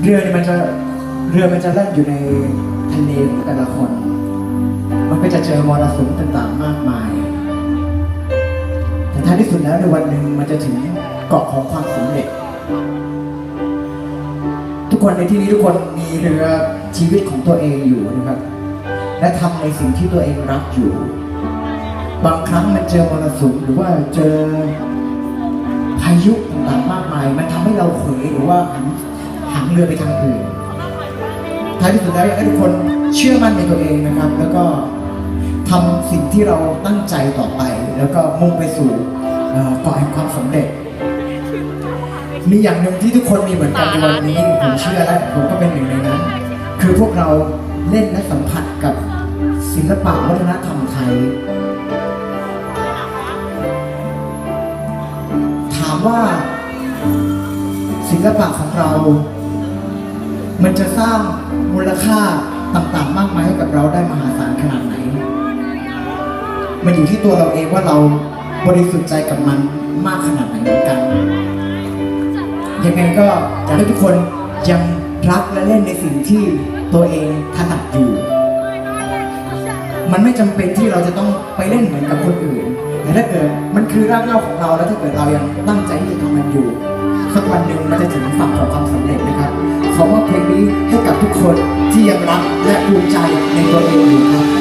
เรือเนี่ยมันจะเรือมันจะแล่นอยู่ในทะเลแต่ละคน มันก็จะเจอมรสุมต่างๆมากมาย แต่ท้ายที่สุดแล้วในวันหนึ่งมันจะถึงเกาะของความสำเร็จ ทุกคนในที่นี้ทุกคนมีเรือชีวิตของตัวเองอยู่นะครับ และทำในสิ่งที่ตัวเองรักอยู่ บางครั้งมันเจอมรสุมหรือว่าเจอพายุต่างๆมากมาย มันทำให้เราเขวหรือว่าหัน หางเรือไปทางอื่นท้ายที่สุดแล้วอยากให้ทุกคนเชื่อมั่นในตัวเองนะครับ แล้วก็ทำสิ่งที่เราตั้งใจต่อไป แล้วก็มุ่งไปสู่เอ่อเกาะแห่งความสำเร็จ มีอย่างหนึ่งที่ทุกคนมีเหมือนกันในวันนี้ผมเชื่อและผมก็เป็นหนึ่งในนั้น คือพวกเราเล่นและสัมผัสกับศิลปะวัฒนธรรมไทย ถามว่าศิลปะของเรา มันจะสร้างมูลค่าต่างๆ มากมายให้กับเราได้มหาศาลขนาดไหน มันอยู่ที่ตัวเราเองว่าเราบริสุทธิ์ใจกับมันมากขนาดไหนเหมือนกัน ยังไงก็อยากให้ทุกคนยังรักและเล่นในสิ่งที่ตัวเองถนัดอยู่ มันไม่จำเป็นที่เราจะต้องไปเล่นเหมือนกับคนอื่น แต่ถ้าเกิดมันคือรากเหง้าของเราแล้วถ้าเกิดเรายังตั้งใจที่จะทำมันอยู่สักวันหนึ่งมันจะถึงฝั่งของความสำเร็จนะครับ ขอมอบเพลงนี้ให้กับทุกคนที่ยังรักและภูมิใจในตัวเองอยู่ครับ